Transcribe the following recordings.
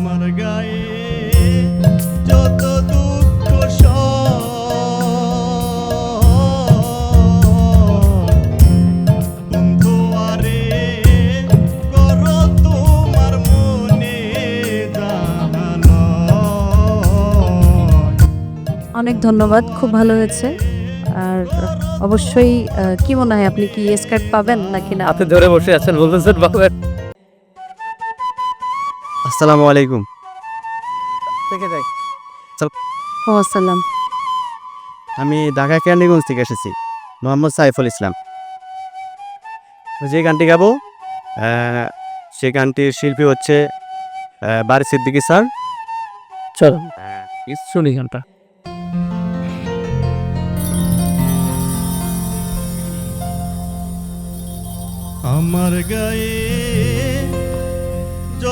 আমার গায়ে যত দুঃখ বন্ধু আরে করো তোমার মনে অনেক ধন্যবাদ খুব ভালো হয়েছে। আর অবশ্যই আহ, কি মনে হয় আপনি কি স্কার্ট পাবেন নাকি না? হাতে ধরে বসে আছেন বলতেছেন বাবু। আসসালামু আলাইকুম। থেকে যাই ও আসসালাম। আমি ঢাকা কেরানীগঞ্জ থেকে এসেছি মোহাম্মদ সাইফুল ইসলাম। যে গানটি গাবো সে গানটির শিল্পী হচ্ছে বারি সিদ্দিকী স্যার। চলো। শুনি গানটা। আমার গায়ে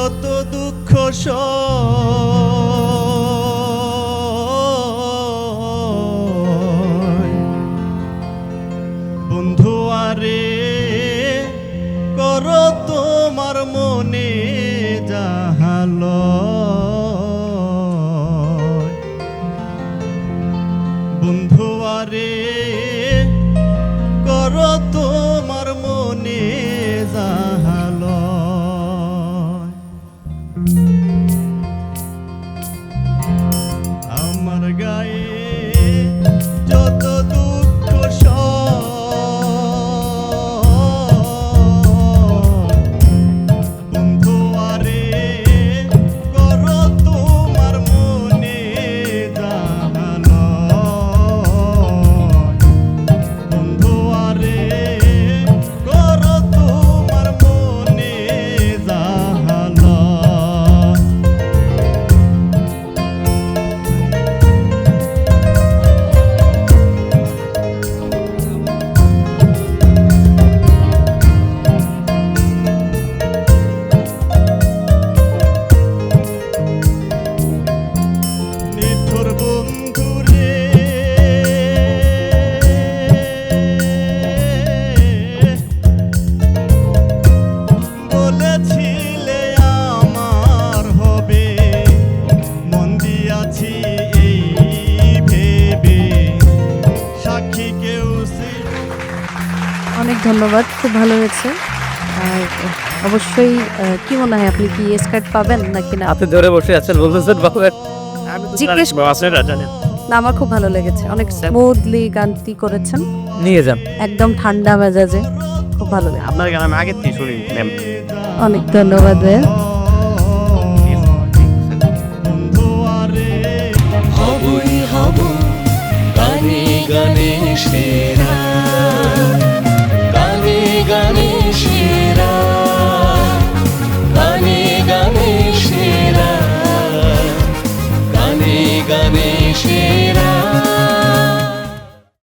যত দুঃখ বন্ধু আরে করো তোমার মনে যাহাল অনেক ধন্যবাদ খুব ভালো হয়েছে। আর অবশ্যই কি মনে হয় আপনি কি স্কার্ট পাবেন নাকি না? হাতে ধরে বসে আছেন বলতেছেন পাবেন। জিজ্ঞেস আপনারা জানেন না আমার খুব ভালো লেগেছে। অনেক স্মুথলি গানটি করেছেন। নিয়ে যান। একদম ঠান্ডা মেজাজে খুব ভালো লাগে আপনার গান আমি আগের থেকে শুনি ম্যাম অনেক ধন্যবাদ ভাইয়া share.